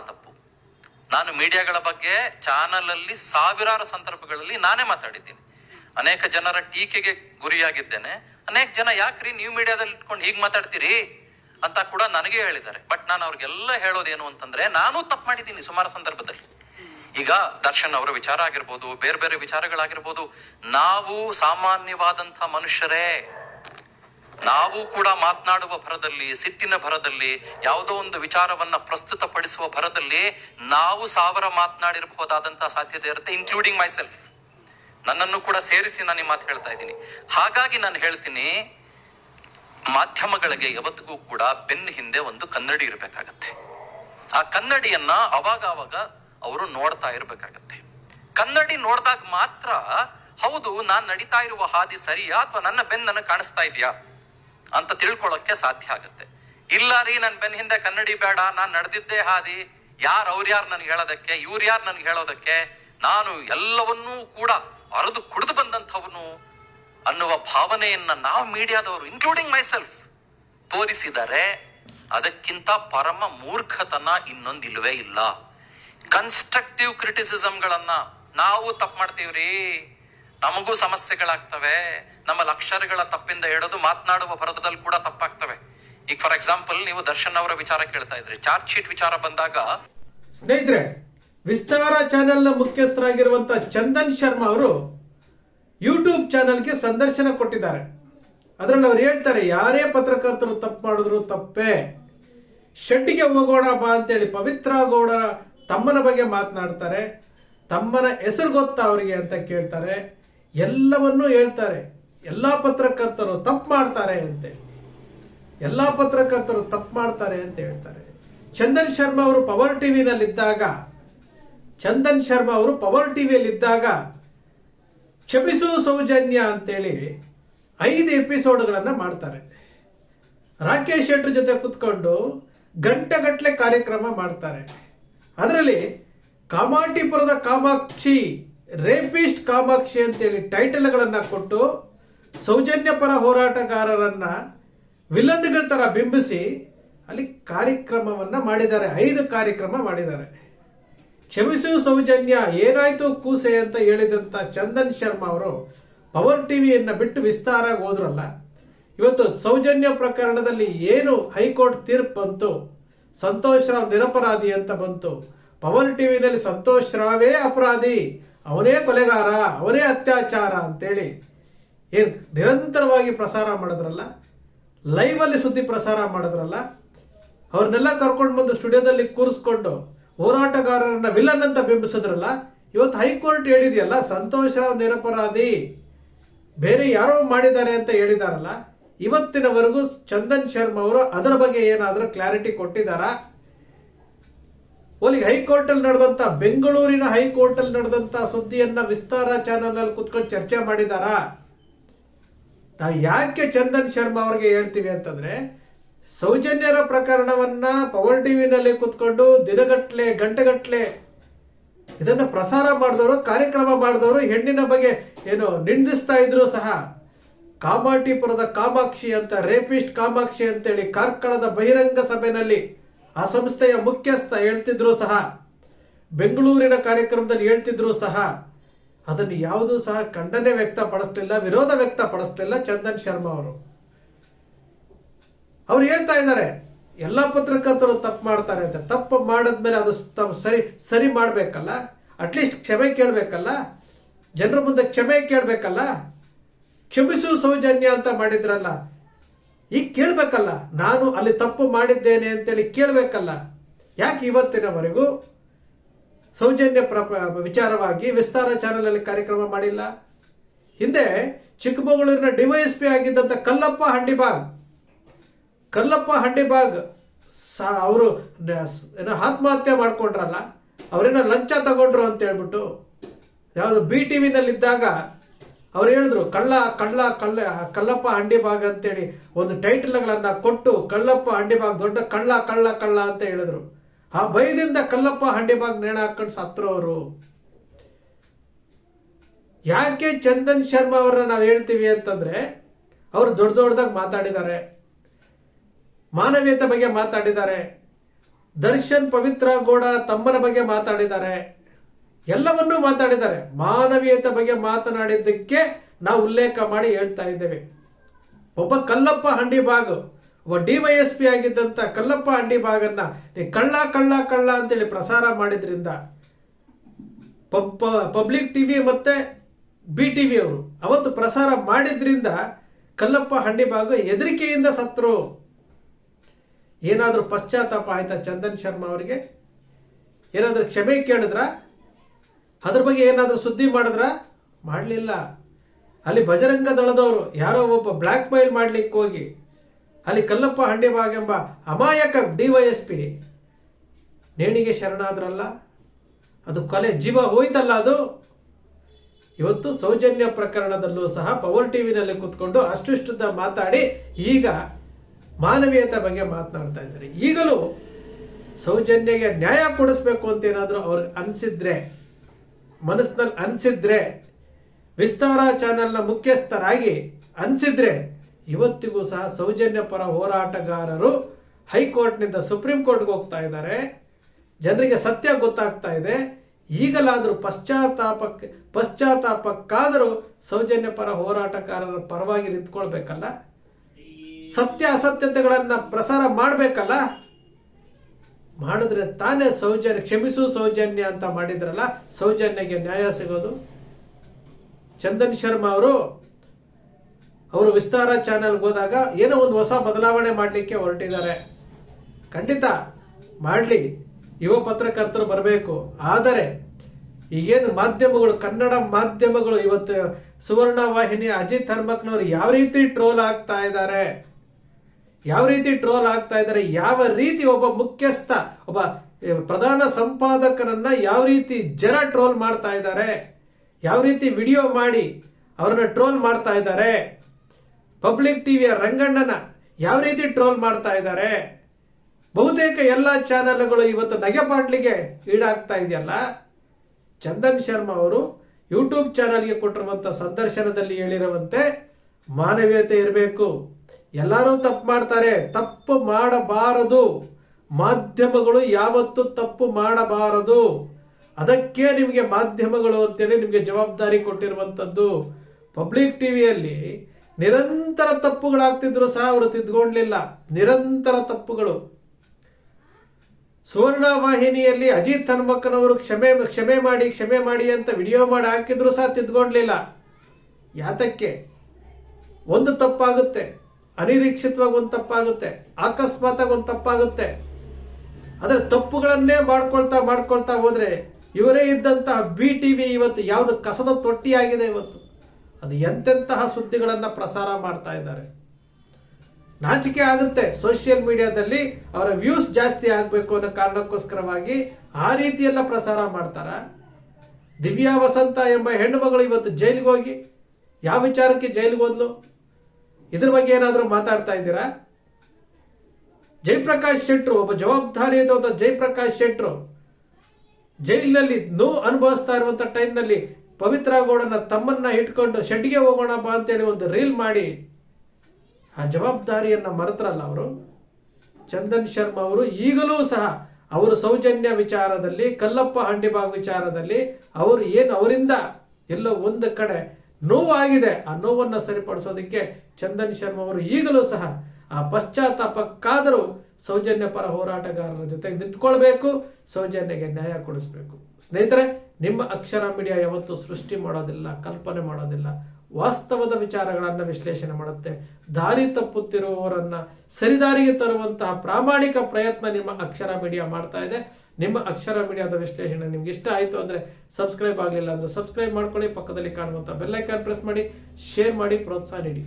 ತಪ್ಪು. ನಾನು ಮೀಡಿಯಾಗಳ ಬಗ್ಗೆ ಚಾನಲ್ ಅಲ್ಲಿ ಸಾವಿರಾರು ಸಂದರ್ಭಗಳಲ್ಲಿ ನಾನೇ ಮಾತಾಡಿದ್ದೀನಿ. ಅನೇಕ ಜನರ ಟೀಕೆಗೆ ಗುರಿಯಾಗಿದ್ದೇನೆ. ಅನೇಕ ಜನ, ಯಾಕ್ರಿ ನೀವು ಮೀಡಿಯಾದಲ್ಲಿ ಇಟ್ಕೊಂಡು ಹೀಗೆ ಮಾತಾಡ್ತೀರಿ? ಅಂತ ಕೂಡ ನನಗೆ ಹೇಳಿದ್ದಾರೆ. ಬಟ್ ನಾನು ಅವ್ರಿಗೆಲ್ಲ ಹೇಳೋದೇನು ಅಂತಂದ್ರೆ, ನಾನು ತಪ್ಪು ಮಾಡಿದ್ದೀನಿ ಸುಮಾರು ಸಂದರ್ಭದಲ್ಲಿ. ಈಗ ದರ್ಶನ್ ಅವರ ವಿಚಾರ ಆಗಿರ್ಬೋದು, ಬೇರೆ ಬೇರೆ ವಿಚಾರಗಳಾಗಿರ್ಬೋದು, ನಾವು ಸಾಮಾನ್ಯವಾದಂಥ ಮನುಷ್ಯರೇ. ನಾವು ಕೂಡ ಮಾತನಾಡುವ ಭರದಲ್ಲಿ, ಸಿಟ್ಟಿನ ಭರದಲ್ಲಿ, ಯಾವುದೋ ಒಂದು ವಿಚಾರವನ್ನ ಪ್ರಸ್ತುತಪಡಿಸುವ ಭರದಲ್ಲಿ ನಾವು ಸಾವಿರ ಮಾತನಾಡಿರಬಹುದಾದಂತಹ ಸಾಧ್ಯತೆ ಇರುತ್ತೆ ಇನ್ಕ್ಲೂಡಿಂಗ್ ಮೈ ಸೆಲ್ಫ್ ನನ್ನನ್ನು ಕೂಡ ಸೇರಿಸಿ ನಾನು ಈ ಮಾತು ಹೇಳ್ತಾ ಇದ್ದೀನಿ. ಹಾಗಾಗಿ ನಾನು ಹೇಳ್ತೀನಿ, ಮಾಧ್ಯಮಗಳಿಗೆ ಯಾವತ್ತಿಗೂ ಕೂಡ ಬೆನ್ನ ಹಿಂದೆ ಒಂದು ಕನ್ನಡಿ ಇರಬೇಕಾಗತ್ತೆ. ಆ ಕನ್ನಡಿಯನ್ನ ಅವಾಗ ಅವಾಗ ಅವರು ನೋಡ್ತಾ ಇರಬೇಕಾಗತ್ತೆ. ಕನ್ನಡಿ ನೋಡಿದಾಗ ಮಾತ್ರ, ಹೌದು, ನಾನ್ ನಡೀತಾ ಇರುವ ಹಾದಿ ಸರಿಯಾ, ಅಥವಾ ನನ್ನ ಬೆನ್ ನನಗೆ ಕಾಣಿಸ್ತಾ ಇದೆಯಾ? ಅಂತ ತಿಳ್ಕೊಳ್ಳೋಕ್ಕೆ ಸಾಧ್ಯ ಆಗುತ್ತೆ. ಇಲ್ಲ ರೀ, ನನ್ ಬೆನ್ ಹಿಂದೆ ಕನ್ನಡಿ ಬೇಡ, ನಾನು ನಡೆದಿದ್ದೇ ಹಾದಿ. ಯಾರು ಅವ್ರ್ಯಾರು ನನ್ಗೆ ಹೇಳೋದಕ್ಕೆ, ಇವ್ರು ಯಾರು ನನ್ಗೆ ಹೇಳೋದಕ್ಕೆ, ನಾನು ಎಲ್ಲವನ್ನೂ ಕೂಡ ಅರದು ಕುಡಿದು ಬಂದಂಥವನು ಅನ್ನುವ ಭಾವನೆಯನ್ನ ನಾವು ಮೀಡಿಯಾದವರು ಇನ್ಕ್ಲೂಡಿಂಗ್ ಮೈ ಸೆಲ್ಫ್ ತೋರಿಸಿದರೆ ಅದಕ್ಕಿಂತ ಪರಮ ಮೂರ್ಖತನ ಇನ್ನೊಂದಿಲ್ವೇ ಇಲ್ಲ. ಕನ್ಸ್ಟ್ರಕ್ಟಿವ್ ಕ್ರಿಟಿಸಿಸಮ್ಗಳನ್ನ ನಾವು ತಪ್ಪು ಮಾಡ್ತೀವ್ರಿ. ನಮಗೂ ಸಮಸ್ಯೆಗಳಾಗ್ತವೆ. ನಮ್ಮ ಅಕ್ಷರಗಳ ತಪ್ಪಿಂದ ಹೇಳೋದು ಮಾತನಾಡುವ ಭರತದಲ್ಲಿ ಕೂಡ ತಪ್ಪಾಗ್ತವೆ. ಈಗ ಫಾರ್ ಎಕ್ಸಾಂಪಲ್ ನೀವು ದರ್ಶನ್ ಅವರ ವಿಚಾರ ಕೇಳ್ತಾ ಇದ್ರಿ. ಚಾರ್ಜ್ ಶೀಟ್ ವಿಚಾರ ಬಂದಾಗ ಸ್ನೇಹಿತರೆ, ವಿಸ್ತಾರ ಚಾನೆಲ್ನ ಮುಖ್ಯಸ್ಥರಾಗಿರುವಂತ ಚಂದನ್ ಶರ್ಮಾ ಅವರು ಯೂಟ್ಯೂಬ್ ಚಾನೆಲ್ಗೆ ಸಂದರ್ಶನ ಕೊಟ್ಟಿದ್ದಾರೆ. ಅದರಲ್ಲಿ ಅವ್ರು ಹೇಳ್ತಾರೆ, ಯಾರೇ ಪತ್ರಕರ್ತರು ತಪ್ಪು ಮಾಡಿದ್ರು ತಪ್ಪೇ. ಶೆಡ್ಡಿಗೆ ಹೋಗೋಣ ಬಾ ಅಂತೇಳಿ ಪವಿತ್ರ ಗೌಡರ ತಮ್ಮನ ಬಗ್ಗೆ ಮಾತನಾಡ್ತಾರೆ. ತಮ್ಮನ ಹೆಸರು ಗೊತ್ತಾ ಅವರಿಗೆ ಅಂತ ಕೇಳ್ತಾರೆ. ಎಲ್ಲವನ್ನೂ ಹೇಳ್ತಾರೆ. ಎಲ್ಲ ಪತ್ರಕರ್ತರು ತಪ್ಪು ಮಾಡ್ತಾರೆ ಅಂತೇಳಿ ಎಲ್ಲ ಪತ್ರಕರ್ತರು ತಪ್ಪು ಮಾಡ್ತಾರೆ ಅಂತ ಹೇಳ್ತಾರೆ. ಚಂದನ್ ಶರ್ಮಾ ಅವರು ಪವರ್ ಟಿವಿನಲ್ಲಿದ್ದಾಗ, ಚಂದನ್ ಶರ್ಮಾ ಅವರು ಪವರ್ ಟಿವಿಯಲ್ಲಿದ್ದಾಗ ಕ್ಷಮಿಸು ಸೌಜನ್ಯ ಅಂತೇಳಿ ಐದು ಎಪಿಸೋಡ್ಗಳನ್ನು ಮಾಡ್ತಾರೆ. ರಾಕೇಶ್ ಶೆಟ್ಟರ್ ಜೊತೆ ಕುತ್ಕೊಂಡು ಗಂಟೆಗಟ್ಟಲೆ ಕಾರ್ಯಕ್ರಮ ಮಾಡ್ತಾರೆ. ಅದರಲ್ಲಿ ಕಾಮಾಟಿಪುರದ ಕಾಮಾಕ್ಷಿ, ರೇಪಿಸ್ಟ್ ಕಾಮಾಕ್ಷಿ ಅಂತೇಳಿ ಟೈಟಲ್ಗಳನ್ನು ಕೊಟ್ಟು ಸೌಜನ್ಯ ಪರ ಹೋರಾಟಗಾರರನ್ನ ವಿಲನ್ಗಳ ತರ ಬಿಂಬಿಸಿ ಅಲ್ಲಿ ಕಾರ್ಯಕ್ರಮವನ್ನ ಮಾಡಿದ್ದಾರೆ. ಐದು ಕಾರ್ಯಕ್ರಮ ಮಾಡಿದ್ದಾರೆ. ಕ್ಷಮಿಸು ಸೌಜನ್ಯ, ಏನಾಯ್ತು ಕೂಸೆ ಅಂತ ಹೇಳಿದಂತ ಚಂದನ್ ಶರ್ಮಾ ಅವರು ಪವರ್ ಟಿವಿಯನ್ನ ಬಿಟ್ಟು ವಿಸ್ತಾರ ಹೋದ್ರಲ್ಲ, ಇವತ್ತು ಸೌಜನ್ಯ ಪ್ರಕರಣದಲ್ಲಿ ಏನು ಹೈಕೋರ್ಟ್ ತೀರ್ಪು ಬಂತು, ಸಂತೋಷ್ ರಾವ್ ನಿರಪರಾಧಿ ಅಂತ ಬಂತು. ಪವರ್ ಟಿವಿನಲ್ಲಿ ಸಂತೋಷ್ ರಾವೇ ಅಪರಾಧಿ, ಅವನೇ ಕೊಲೆಗಾರ, ಅವನೇ ಅತ್ಯಾಚಾರ ಅಂತೇಳಿ ಏನು ನಿರಂತರವಾಗಿ ಪ್ರಸಾರ ಮಾಡಿದ್ರಲ್ಲ ಲೈವಲ್ಲಿ ಸುದ್ದಿ ಪ್ರಸಾರ ಮಾಡಿದ್ರಲ್ಲ, ಅವ್ರನ್ನೆಲ್ಲ ಕರ್ಕೊಂಡು ಬಂದು ಸ್ಟುಡಿಯೋದಲ್ಲಿ ಕೂರಿಸ್ಕೊಂಡು ಹೋರಾಟಗಾರರನ್ನ ವಿಲನ್ ಅಂತ ಬಿಂಬಿಸಿದ್ರಲ್ಲ, ಇವತ್ತು ಹೈಕೋರ್ಟ್ ಹೇಳಿದೆಯಲ್ಲ, ಸಂತೋಷ್ ರಾವ್ ನಿರಪರಾಧಿ, ಬೇರೆ ಯಾರೋ ಮಾಡಿದ್ದಾರೆ ಅಂತ ಹೇಳಿದಾರಲ್ಲ, ಇವತ್ತಿನವರೆಗೂ ಚಂದನ್ ಶರ್ಮಾ ಅವರು ಅದರ ಬಗ್ಗೆ ಏನಾದರೂ ಕ್ಲಾರಿಟಿ ಕೊಟ್ಟಿದ್ದಾರಾ? ಹೈಕೋರ್ಟ್ ಅಲ್ಲಿ ನಡೆದಂತ, ಬೆಂಗಳೂರಿನ ಹೈಕೋರ್ಟ್ ಅಲ್ಲಿ ನಡೆದಂತ ಸುದ್ದಿಯನ್ನ ವಿಸ್ತಾರ ಚಾನೆಲ್ ಅಲ್ಲಿ ಕುತ್ಕೊಂಡು ಚರ್ಚೆ ಮಾಡಿದಾರಾ? ನಾವು ಯಾಕೆ ಚಂದನ್ ಶರ್ಮಾ ಅವ್ರಿಗೆ ಹೇಳ್ತೀವಿ ಅಂತಂದ್ರೆ, ಸೌಜನ್ಯರ ಪ್ರಕರಣವನ್ನ ಪವರ್ ಟಿವಿನಲ್ಲಿ ಕುತ್ಕೊಂಡು ದಿನಗಟ್ಲೆ, ಗಂಟೆಗಟ್ಲೆ ಇದನ್ನ ಪ್ರಸಾರ ಮಾಡಿದವರು, ಕಾರ್ಯಕ್ರಮ ಮಾಡಿದವರು, ಹೆಣ್ಣಿನ ಬಗ್ಗೆ ಏನು ನಿಂದಿಸ್ತಾ ಇದ್ರು ಸಹ, ಕಾಮಾಟಿಪುರದ ಕಾಮಾಕ್ಷಿ ಅಂತ, ರೇಪಿಸ್ಟ್ ಕಾಮಾಕ್ಷಿ ಅಂತೇಳಿ ಕಾರ್ಕಳದ ಬಹಿರಂಗ ಸಭೆಯಲ್ಲಿ ಆ ಸಂಸ್ಥೆಯ ಮುಖ್ಯಸ್ಥ ಹೇಳ್ತಿದ್ರು ಸಹ, ಬೆಂಗಳೂರಿನ ಕಾರ್ಯಕ್ರಮದಲ್ಲಿ ಹೇಳ್ತಿದ್ರು ಸಹ ಅದನ್ನು ಯಾವುದೂ ಸಹ ಖಂಡನೆ ವ್ಯಕ್ತಪಡಿಸ್ಲಿಲ್ಲ, ವಿರೋಧ ವ್ಯಕ್ತಪಡಿಸ್ತಿಲ್ಲ ಚಂದನ್ ಶರ್ಮಾ ಅವರು. ಅವ್ರು ಹೇಳ್ತಾ ಇದ್ದಾರೆ, ಎಲ್ಲ ಪತ್ರಕರ್ತರು ತಪ್ಪು ಮಾಡ್ತಾರೆ ಅಂತ. ತಪ್ಪು ಮಾಡಿದ್ಮೇಲೆ ಅದು ತಮ್ಮ ಸರಿ ಸರಿ ಮಾಡಬೇಕಲ್ಲ? ಅಟ್ಲೀಸ್ಟ್ ಕ್ಷಮೆ ಕೇಳಬೇಕಲ್ಲ? ಜನರ ಮುಂದೆ ಕ್ಷಮೆ ಕೇಳಬೇಕಲ್ಲ? ಕ್ಷಮಿಸು ಸೌಜನ್ಯ ಅಂತ ಮಾಡಿದ್ರಲ್ಲ? ಈಗ ಕೇಳಬೇಕಲ್ಲ, ನಾನು ಅಲ್ಲಿ ತಪ್ಪು ಮಾಡಿದ್ದೇನೆ ಅಂತೇಳಿ ಕೇಳಬೇಕಲ್ಲ? ಯಾಕೆ ಇವತ್ತಿನವರೆಗೂ? ಸೌಜನ್ಯ ಪ್ರ ವಿಚಾರವಾಗಿ ವಿಸ್ತಾರ ಚಾನಲಲ್ಲಿ ಕಾರ್ಯಕ್ರಮ ಮಾಡಿಲ್ಲ. ಹಿಂದೆ ಚಿಕ್ಕಮಗಳೂರಿನ ಡಿವೈಎಸ್ಪಿ ಆಗಿದ್ದಂಥ ಕಲ್ಲಪ್ಪ ಹಂಡಿಬಾಗ್. ಕಲ್ಲಪ್ಪ ಹಂಡಿಬಾಗ್ ಸಾ, ಅವರು ಏನೋ ಆತ್ಮಹತ್ಯೆ ಮಾಡ್ಕೊಂಡ್ರಲ್ಲ, ಅವರೇನೋ ಲಂಚ ತಗೊಂಡ್ರು ಅಂತ ಹೇಳ್ಬಿಟ್ಟು ಯಾವುದು ಬಿ ಟಿ ವಿನಲ್ಲಿದ್ದಾಗ ಅವ್ರು ಹೇಳಿದ್ರು, ಕಳ್ಳ ಕಳ್ಳ ಕಳ್ಳ, ಕಲ್ಲಪ್ಪ ಹಂಡಿಬಾಗ್ ಅಂತೇಳಿ ಒಂದು ಟೈಟಲ್ಗಳನ್ನು ಕೊಟ್ಟು ಕಳ್ಳಪ್ಪ ಹಂಡಿಬಾಗ್ ದೊಡ್ಡ ಕಳ್ಳ ಕಳ್ಳ ಕಳ್ಳ ಅಂತ ಹೇಳಿದ್ರು. ಆ ಭಯದಿಂದ ಕಲ್ಲಪ್ಪ ಹಂಡೆಬಾಗ್ ನೇಣ ಹಾಕೊಂಡು ಸತ್ರವರು ಯಾಕೆ ಚಂದನ್ ಶರ್ಮಾ ಅವ್ರನ್ನ ನಾವು ಹೇಳ್ತೀವಿ ಅಂತಂದ್ರೆ, ಅವರು ದೊಡ್ಡ ದೊಡ್ಡದಾಗಿ ಮಾತಾಡಿದ್ದಾರೆ ಮಾನವೀಯತೆ ಬಗ್ಗೆ ಮಾತಾಡಿದ್ದಾರೆ ದರ್ಶನ್ ಪವಿತ್ರ ಗೌಡ ತಮ್ಮನ ಬಗ್ಗೆ ಮಾತಾಡಿದ್ದಾರೆ ಎಲ್ಲವನ್ನೂ ಮಾತಾಡಿದ್ದಾರೆ ಮಾನವೀಯತೆ ಬಗ್ಗೆ ಮಾತನಾಡಿದ್ದಕ್ಕೆ ನಾವು ಉಲ್ಲೇಖ ಮಾಡಿ ಹೇಳ್ತಾ ಇದ್ದೇವೆ. ಒಬ್ಬ Kallappa Handibag D Y S P ಆಗಿದ್ದಂಥ Kallappa ಹಂಡಿಬಾಗನ್ನ ನೀವು ಕಳ್ಳ ಕಳ್ಳ ಕಳ್ಳ ಅಂತೇಳಿ ಪ್ರಸಾರ ಮಾಡಿದ್ರಿಂದ ಪಬ್ ಪಬ್ಲಿಕ್ ಟಿವಿ ಮತ್ತೆ ಬಿ ಟಿ ವಿ ಅವರು ಅವತ್ತು ಪ್ರಸಾರ ಮಾಡಿದ್ರಿಂದ ಕಲ್ಲಪ್ಪ ಹಂಡಿಬಾಗು ಹೆದರಿಕೆಯಿಂದ ಸತ್ರು ಏನಾದರೂ ಪಶ್ಚಾತ್ತಾಪ ಆಯ್ತಾ ಚಂದನ್ ಶರ್ಮಾ ಅವರಿಗೆ? ಏನಾದರೂ ಕ್ಷಮೆ ಕೇಳಿದ್ರ? ಅದ್ರ ಬಗ್ಗೆ ಏನಾದರೂ ಸುದ್ದಿ ಮಾಡಿದ್ರ? ಮಾಡಲಿಲ್ಲ. ಅಲ್ಲಿ ಬಜರಂಗ ದಳದವರು ಯಾರೋ ಒಬ್ಬ ಬ್ಲ್ಯಾಕ್ ಮೇಲ್ ಮಾಡ್ಲಿಕ್ಕೆ ಹೋಗಿ ಅಲ್ಲಿ ಕಲ್ಲಪ್ಪ ಹಂಡೆಬಾಗ್ ಎಂಬ ಅಮಾಯಕ ಡಿ ವೈ ಎಸ್ ಪಿ ನೇಣಿಗೆ ಶರಣಾದ್ರಲ್ಲ? ಅದು ಕೊಲೆ ಜೀವ ಹೋಯ್ತಲ್ಲ ಅದು? ಇವತ್ತು ಸೌಜನ್ಯ ಪ್ರಕರಣದಲ್ಲೂ ಸಹ ಪವರ್ ಟಿವಿನಲ್ಲಿ ಕೂತ್ಕೊಂಡು ಅಷ್ಟಿಷ್ಟದ ಮಾತಾಡಿ ಈಗ ಮಾನವೀಯತೆ ಬಗ್ಗೆ ಮಾತನಾಡ್ತಾ ಇದ್ದಾರೆ. ಈಗಲೂ ಸೌಜನ್ಯಗೆ ನ್ಯಾಯ ಕೊಡಿಸ್ಬೇಕು ಅಂತ ಏನಾದರೂ ಅವ್ರಿಗೆ ಅನಿಸಿದ್ರೆ ಮನಸ್ಸಿನಲ್ಲಿ ಅನಿಸಿದ್ರೆ, ವಿಸ್ತಾರ ಚಾನೆಲ್ನ ಮುಖ್ಯಸ್ಥರಾಗಿ ಅನಿಸಿದ್ರೆ ಇವತ್ತಿಗೂ ಸಹ ಸೌಜನ್ಯ ಪರ ಹೋರಾಟಗಾರರು ಹೈಕೋರ್ಟ್ನಿಂದ ಸುಪ್ರೀಂ ಕೋರ್ಟ್ಗೆ ಹೋಗ್ತಾ ಇದ್ದಾರೆ. ಜನರಿಗೆ ಸತ್ಯ ಗೊತ್ತಾಗ್ತಾ ಇದೆ. ಈಗಲಾದರೂ ಪಶ್ಚಾತ್ತಾಪಕ್ಕೆ ಪಶ್ಚಾತ್ತಾಪಕ್ಕಾದರೂ ಸೌಜನ್ಯ ಪರ ಹೋರಾಟಗಾರರ ಪರವಾಗಿ ನಿಂತ್ಕೊಳ್ಬೇಕಲ್ಲ? ಸತ್ಯ ಅಸತ್ಯತೆಗಳನ್ನು ಪ್ರಸಾರ ಮಾಡಬೇಕಲ್ಲ? ಮಾಡಿದ್ರೆ ತಾನೇ ಸೌಜನ್ಯ, ಕ್ಷಮಿಸು ಸೌಜನ್ಯ ಅಂತ ಮಾಡಿದ್ರಲ್ಲ, ಸೌಜನ್ಯಗೆ ನ್ಯಾಯ ಸಿಗೋದು? ಚಂದನ್ ಶರ್ಮಾ ಅವರು ಅವರು ವಿಸ್ತಾರ ಚಾನೆಲ್ಗೆ ಹೋದಾಗ ಏನೋ ಒಂದು ಹೊಸ ಬದಲಾವಣೆ ಮಾಡಲಿಕ್ಕೆ ಹೊರಟಿದ್ದಾರೆ. ಖಂಡಿತ ಮಾಡಲಿ. ಯುವ ಪತ್ರಕರ್ತರು ಬರಬೇಕು. ಆದರೆ ಈಗೇನು ಮಾಧ್ಯಮಗಳು, ಕನ್ನಡ ಮಾಧ್ಯಮಗಳು ಇವತ್ತು ಸುವರ್ಣ ವಾಹಿನಿ ಅಜಿತ್ ಹರ್ಮಕ್ನವರು ಯಾವ ರೀತಿ ಟ್ರೋಲ್ ಆಗ್ತಾ ಇದ್ದಾರೆ? ಯಾವ ರೀತಿ ಟ್ರೋಲ್ ಆಗ್ತಾ ಇದ್ದಾರೆ? ಯಾವ ರೀತಿ ಒಬ್ಬ ಮುಖ್ಯಸ್ಥ, ಒಬ್ಬ ಪ್ರಧಾನ ಸಂಪಾದಕರನ್ನ ಯಾವ ರೀತಿ ಜನ ಟ್ರೋಲ್ ಮಾಡ್ತಾ ಇದ್ದಾರೆ? ಯಾವ ರೀತಿ ವಿಡಿಯೋ ಮಾಡಿ ಅವರನ್ನ ಟ್ರೋಲ್ ಮಾಡ್ತಾ ಇದ್ದಾರೆ? ಪಬ್ಲಿಕ್ ಟಿವಿಯ ರಂಗಣ್ಣನ ಯಾವ ರೀತಿ ಟ್ರೋಲ್ ಮಾಡ್ತಾ ಇದ್ದಾರೆ? ಬಹುತೇಕ ಎಲ್ಲ ಚಾನೆಲ್ಗಳು ಇವತ್ತು ನಗೆಪಾಟ್ಲಿಗೆ ಈಡಾಗ್ತಾ ಇದೆಯಲ್ಲ? ಚಂದನ್ ಶರ್ಮಾ ಅವರು ಯೂಟ್ಯೂಬ್ ಚಾನಲ್ಗೆ ಕೊಟ್ಟಿರುವಂಥ ಸಂದರ್ಶನದಲ್ಲಿ ಹೇಳಿರುವಂತೆ, ಮಾನವೀಯತೆ ಇರಬೇಕು. ಎಲ್ಲರೂ ತಪ್ಪು ಮಾಡ್ತಾರೆ. ತಪ್ಪು ಮಾಡಬಾರದು. ಮಾಧ್ಯಮಗಳು ಯಾವತ್ತೂ ತಪ್ಪು ಮಾಡಬಾರದು. ಅದಕ್ಕೆ ನಿಮಗೆ ಮಾಧ್ಯಮಗಳು ಅಂತೇಳಿ ನಿಮಗೆ ಜವಾಬ್ದಾರಿ ಕೊಟ್ಟಿರುವಂಥದ್ದು ಪಬ್ಲಿಕ್ ಟಿವಿಯಲ್ಲಿ ನಿರಂತರ ತಪ್ಪುಗಳಾಗ್ತಿದ್ರು ಸಹ ಅವರು ತಿದ್ಕೊಂಡ್ಲಿಲ್ಲ ನಿರಂತರ ತಪ್ಪುಗಳು. ಸುವರ್ಣ ವಾಹಿನಿಯಲ್ಲಿ ಅಜಿತ್ ಹನುಮಕ್ಕನವರು ಕ್ಷಮೆ ಕ್ಷಮೆ ಮಾಡಿ ಕ್ಷಮೆ ಮಾಡಿ ಅಂತ ವಿಡಿಯೋ ಮಾಡಿ ಹಾಕಿದ್ರು ಸಹ ತಿದ್ಕೊಂಡ್ಲಿಲ್ಲ ಯಾತಕ್ಕೆ? ಒಂದು ತಪ್ಪಾಗುತ್ತೆ. ಅನಿರೀಕ್ಷಿತವಾಗಿ ಒಂದು ತಪ್ಪಾಗುತ್ತೆ. ಅಕಸ್ಮಾತಾಗಿ ಒಂದು ತಪ್ಪಾಗುತ್ತೆ. ಆದರೆ ತಪ್ಪುಗಳನ್ನೇ ಮಾಡ್ಕೊಳ್ತಾ ಮಾಡ್ಕೊಳ್ತಾ ಹೋದರೆ ಇವರೇ ಇದ್ದಂತಹ ಬಿ ಟಿ ವಿ ಇವತ್ತು ಯಾವುದು ಕಸದ ತೊಟ್ಟಿಯಾಗಿದೆ ಇವತ್ತು. ಅದು ಎಂತೆಂತಹ ಸುದ್ದಿಗಳನ್ನು ಪ್ರಸಾರ ಮಾಡ್ತಾ ಇದ್ದಾರೆ. ನಾಚಿಕೆ ಆಗುತ್ತೆ ಸೋಷಿಯಲ್ ಮೀಡಿಯಾದಲ್ಲಿ ಅವರ ವ್ಯೂಸ್ ಜಾಸ್ತಿ ಆಗಬೇಕು ಅನ್ನೋ ಕಾರಣಕ್ಕೋಸ್ಕರವಾಗಿ ಆ ರೀತಿಯೆಲ್ಲ ಪ್ರಸಾರ ಮಾಡ್ತಾರ? ದಿವ್ಯಾ ವಸಂತ ಎಂಬ ಹೆಣ್ಣು ಮಗಳು ಇವತ್ತು ಜೈಲಿಗೆ ಹೋಗಿ, ಯಾವ ವಿಚಾರಕ್ಕೆ ಜೈಲಿಗೆ ಹೋದ್ಲು? ಇದ್ರ ಬಗ್ಗೆ ಏನಾದರೂ ಮಾತಾಡ್ತಾ ಇದ್ದೀರಾ? ಜಯಪ್ರಕಾಶ್ ಶೆಟ್ರು, ಒಬ್ಬ ಜವಾಬ್ದಾರಿಯುತವಾದ ಜಯಪ್ರಕಾಶ್ ಶೆಟ್ರು, ಜೈಲಿನಲ್ಲಿ ನೋವು ಅನುಭವಿಸ್ತಾ ಇರುವಂತ ಟೈಮ್ನಲ್ಲಿ ಪವಿತ್ರ ಗೌಡನ ತಮ್ಮನ್ನ ಇಟ್ಕೊಂಡು ಶೆಡ್ಗೆ ಹೋಗೋಣಪ್ಪ ಅಂತೇಳಿ ಒಂದು ರೀಲ್ ಮಾಡಿ, ಆ ಜವಾಬ್ದಾರಿಯನ್ನ ಮರೆತರಲ್ಲ ಅವರು? ಚಂದನ್ ಶರ್ಮಾ ಅವರು ಈಗಲೂ ಸಹ ಅವರು ಸೌಜನ್ಯ ವಿಚಾರದಲ್ಲಿ, ಕಲ್ಲಪ್ಪ ಹಂಡಿಬಾಗ್ ವಿಚಾರದಲ್ಲಿ ಅವರು ಏನು ಅವರಿಂದ ಎಲ್ಲೋ ಒಂದು ಕಡೆ ನೋವಾಗಿದೆ. ಆ ನೋವನ್ನು ಸರಿಪಡಿಸೋದಕ್ಕೆ ಚಂದನ್ ಶರ್ಮಾ ಅವರು ಈಗಲೂ ಸಹ ಆ ಪಶ್ಚಾತ್ತಾಪಕ್ಕಾದರೂ ಸೌಜನ್ಯ ಪರ ಹೋರಾಟಗಾರರ ಜೊತೆಗೆ ನಿಂತ್ಕೊಳ್ಬೇಕು, ಸೌಜನ್ಯಗೆ ನ್ಯಾಯ ಕೊಡಿಸ್ಬೇಕು. ಸ್ನೇಹಿತರೆ, ನಿಮ್ಮ ಅಕ್ಷರ ಮೀಡಿಯಾ ಯಾವತ್ತೂ ಸೃಷ್ಟಿ ಮಾಡೋದಿಲ್ಲ, ಕಲ್ಪನೆ ಮಾಡೋದಿಲ್ಲ. ವಾಸ್ತವದ ವಿಚಾರಗಳನ್ನು ವಿಶ್ಲೇಷಣೆ ಮಾಡುತ್ತೆ. ದಾರಿ ತಪ್ಪುತ್ತಿರುವವರನ್ನು ಸರಿದಾರಿಗೆ ತರುವಂತಹ ಪ್ರಾಮಾಣಿಕ ಪ್ರಯತ್ನ ನಿಮ್ಮ ಅಕ್ಷರ ಮೀಡಿಯಾ ಮಾಡ್ತಾ ಇದೆ. ನಿಮ್ಮ ಅಕ್ಷರ ಮೀಡಿಯಾದ ವಿಶ್ಲೇಷಣೆ ನಿಮ್ಗೆ ಇಷ್ಟ ಆಯಿತು ಅಂದರೆ ಸಬ್ಸ್ಕ್ರೈಬ್ ಆಗಲಿಲ್ಲ ಅಂದರೆ ಸಬ್ಸ್ಕ್ರೈಬ್ ಮಾಡ್ಕೊಳ್ಳಿ. ಪಕ್ಕದಲ್ಲಿ ಕಾಣುವಂಥ ಬೆಲ್ಲೈಕಾನ್ ಪ್ರೆಸ್ ಮಾಡಿ, ಶೇರ್ ಮಾಡಿ, ಪ್ರೋತ್ಸಾಹ ನೀಡಿ.